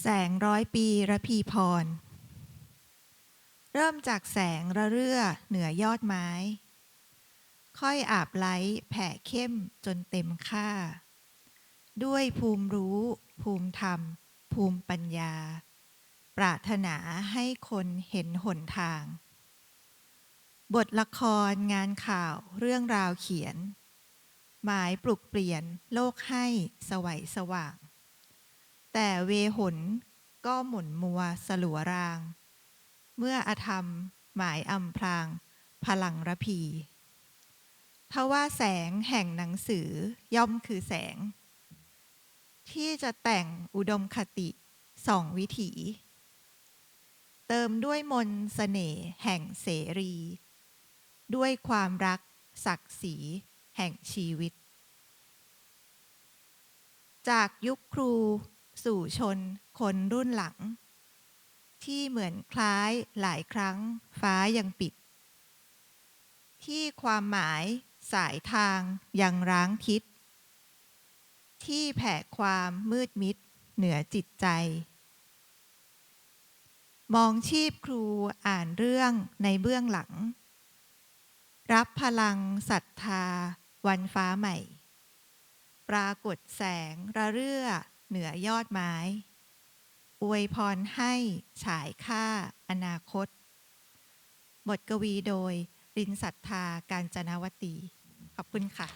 แสงร้อยปีระพีพร เริ่มจากแสงระเรื่อเหนือยอดไม้ ค่อยอาบไล้แผ่เข้มจนเต็มค่า ด้วยภูมิรู้ ภูมิธรรม ภูมิปัญญา ปรารถนาให้คนเห็นหนทาง บทละครงานข่าวเรื่องราวเขียน หมายปลุกเปลี่ยนโลกให้สวัยสว่าง แต่เวหนก็หมุนมัวสลัวราง เมื่ออธรรมหมายอำพราง พลังระพีทว่าแสงแห่งหนังสือย่อมคือแสง ที่จะแต่งอุดมคติสองวิถี เติมด้วยมนต์เสน่ห์แห่งเสรี ด้วยความรักศักดิ์ศรีแห่งชีวิต จากยุคครู สู่ชนคนรุ่นหลัง ที่เหมือนคล้ายหลายครั้งฟ้ายังปิด ที่ความหมายสายทางยังร้างทิศ ที่แผ่ความมืดมิดเหนือจิตใจ มองชีพครูอ่านเรื่องในเบื้องหลัง รับพลังศรัทธาวันฟ้าใหม่ ปรากฏแสงระเรื่อ เหนือยอดไม้ อวยพรให้ฉายค่าอนาคต บทกวีโดยรินศรัทธาการจนาวตี ขอบคุณค่ะ